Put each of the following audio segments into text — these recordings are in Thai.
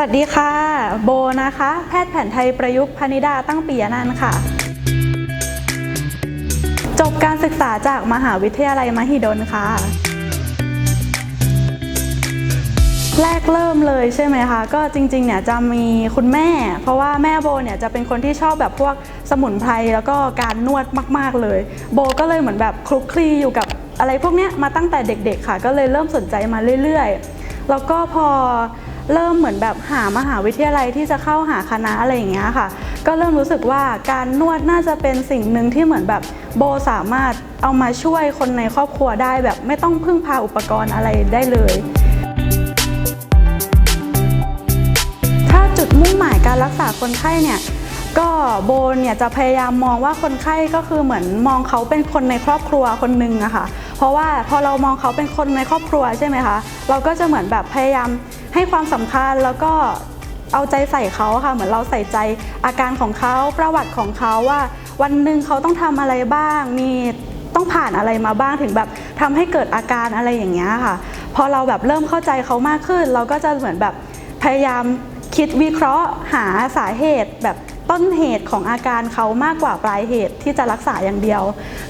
สวัสดีค่ะ โบนะคะ แพทย์แผนไทยประยุกต์พนิดาตั้งปียนันท์ค่ะ จบการศึกษาจากมหาวิทยาลัยมหิดลค่ะ แรกเริ่มเลยใช่ไหมคะ ก็จริงๆเนี่ยจะมีคุณแม่ เพราะว่าแม่โบเนี่ยจะเป็นคนที่ชอบแบบพวกสมุนไพรแล้วก็การนวดมากๆเลย โบก็เลยเหมือนแบบคลุกคลีอยู่กับอะไรพวกเนี้ยมาตั้งแต่เด็กๆค่ะ ก็เลยเริ่มสนใจมาเรื่อยๆ แล้วก็พอ เริ่มเหมือนแบบหามหาวิทยาลัยที่จะเข้าหาคณะอะไรอย่างเงี้ยค่ะ ก็เริ่มรู้สึกว่าการนวดน่าจะเป็นสิ่งหนึ่งที่เหมือนแบบโบสามารถเอามาช่วยคนในครอบครัวได้แบบไม่ต้องพึ่งพาอุปกรณ์อะไรได้เลย ถ้าจุดมุ่งหมายการรักษาคนไข้เนี่ยก็ โบเนี่ยจะพยายามมองว่าคนไข้ก็คือเหมือนมองเขาเป็นคนในครอบครัวคนหนึ่งอะค่ะ เพราะว่าพอเรามองเขาเป็นคนในครอบครัวใช่ไหมคะ เราก็จะเหมือนแบบพยายามให้ความสำคัญแล้วก็เอาใจใส่เขาค่ะ เหมือนเราใส่ใจอาการของเขาประวัติของเขาว่า วันหนึ่งเขาต้องทำอะไรบ้าง มีต้องผ่านอะไรมาบ้างถึงแบบทำให้เกิดอาการอะไรอย่างเงี้ยค่ะ พอเราแบบเริ่มเข้าใจเขามากขึ้น เราก็จะเหมือนแบบพยายามคิดวิเคราะห์หาสาเหตุแบบ ต้นเหตุของอาการเขามากกว่าปลายเหตุที่จะรักษาอย่างเดียว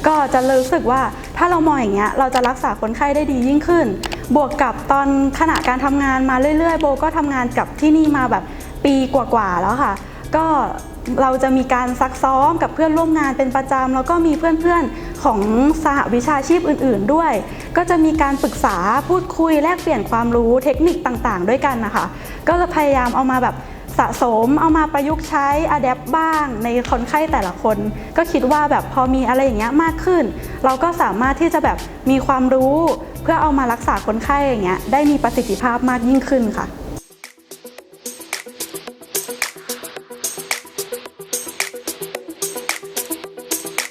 ก็จะรู้สึกว่าถ้าเรามองอย่างเงี้ยเราจะรักษาคนไข้ได้ดียิ่งขึ้น บวกกับตอนขณะการทำงานมาเรื่อยๆ โบก็ทำงานกับที่นี่มาแบบปีกว่าๆแล้วค่ะ ก็เราจะมีการซักซ้อมกับเพื่อนร่วมงานเป็นประจำแล้วก็มีเพื่อนๆของสหวิชาชีพอื่น ๆ ด้วย ก็จะมีการปรึกษาพูดคุยแลกเปลี่ยนความรู้เทคนิคต่างๆ ด้วยกันนะคะ ก็จะพยายามเอามาแบบ สะสมเอามาประยุกต์ใช้อะแดปบ้างในคนไข้แต่ละคน ก็คิดว่าแบบพอมีอะไรอย่างเงี้ยมากขึ้น เราก็สามารถที่จะแบบมีความรู้ เพื่อเอามารักษาคนไข้อย่างเงี้ยได้มีประสิทธิภาพมากยิ่งขึ้นค่ะ